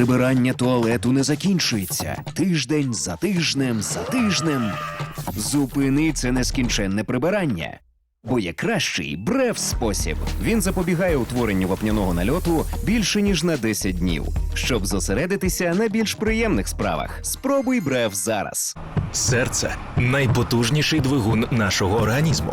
Прибирання туалету не закінчується. Тиждень за тижнем за тижнем. Зупини це нескінченне прибирання. Бо є кращий брев спосіб. Він запобігає утворенню вапняного нальоту більше ніж на 10 днів. Щоб зосередитися на більш приємних справах. Спробуй брев зараз. Серце найпотужніший двигун нашого організму.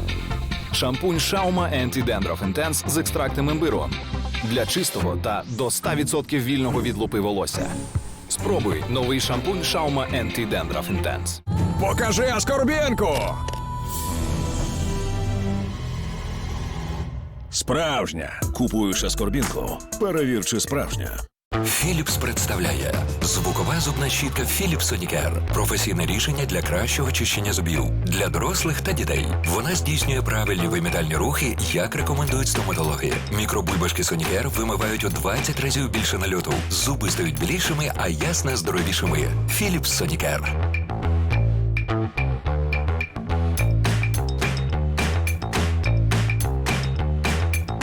Шампунь Шаума Anti-Dandruff Intense з екстрактом імбиру для чистого та до 100% вільного від лупи волосся. Спробуй новий шампунь Шаума Anti-Dandruff Intense. Покажи Аскорбінку! Справжня. Купуєш аскорбінку, перевір, чи справжня. Філіпс представляє звукова зубна щітка Philips Sonicare. Професійне рішення для кращого чищення зубів для дорослих та дітей. Вона здійснює правильні вимітальні рухи, як рекомендують стоматологи. Мікробульбашки Sonicare вимивають у 20 разів більше нальоту. Зуби стають білішими, а ясна здоровішими. Philips Sonicare.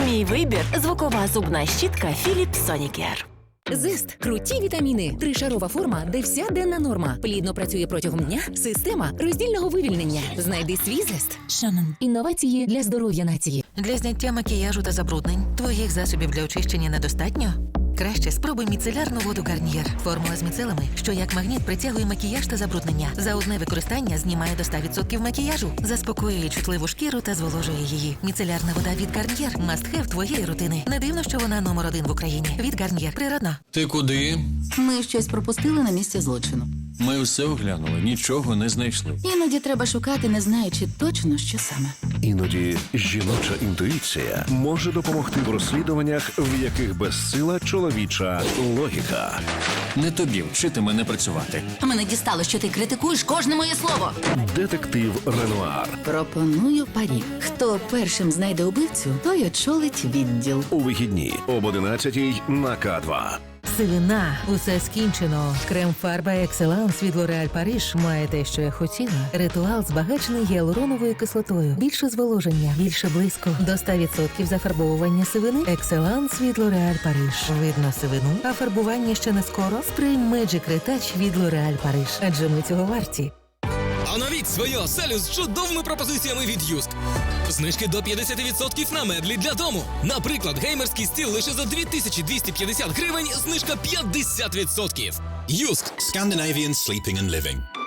Мій вибір звукова зубна щітка Philips Sonicare. Зест круті вітаміни. Тришарова форма, де вся денна норма. Плідно працює протягом дня. Система роздільного вивільнення. Знайди свій зест. Шанон. Інновації для здоров'я нації. Для зняття макіяжу та забруднень твоїх засобів для очищення недостатньо? Краще спробуй міцелярну воду Гарнієр. Формула з міцелами, що як магніт притягує макіяж та забруднення. За одне використання знімає до 100% макіяжу, заспокоює чутливу шкіру та зволожує її. Міцелярна вода від Гарнієр – мастхев твоєї рутини. Не дивно, що вона номер один в Україні. Від Гарнієр. Природно. Ти куди? Ми щось пропустили на місці злочину. Ми все оглянули, нічого не знайшли. Іноді треба шукати, не знаючи точно, що саме. Іноді жіноча інтуїція може допомогти в розслідуваннях, в яких безсила чоловіча логіка. Не тобі вчити мене працювати. Мене дістало, що ти критикуєш кожне моє слово. Детектив Ренуар Пропоную парі. Хто першим знайде убивцю, той очолить відділ. у вихідні об 11 на К2. Сивина, усе скінчено. Крем фарба Екселанс від Лореаль Париж має те, що я хотіла. Ритуал збагачений гіалуроновою кислотою. Більше зволоження, більше близько. До 100% зафарбовування сивини. Екселанс від Лореаль Париж. Видно сивину, а фарбування ще не скоро. Сприйм Меджик Ретач від Лореаль Париж. Адже ми цього варті. Оновіть свою оселю з чудовими пропозиціями від Юск. Знижки до 50% на меблі для дому. Наприклад, геймерський стіл лише за 2250 гривень, знижка 50%. Юск. Scandinavian Sleeping and Living.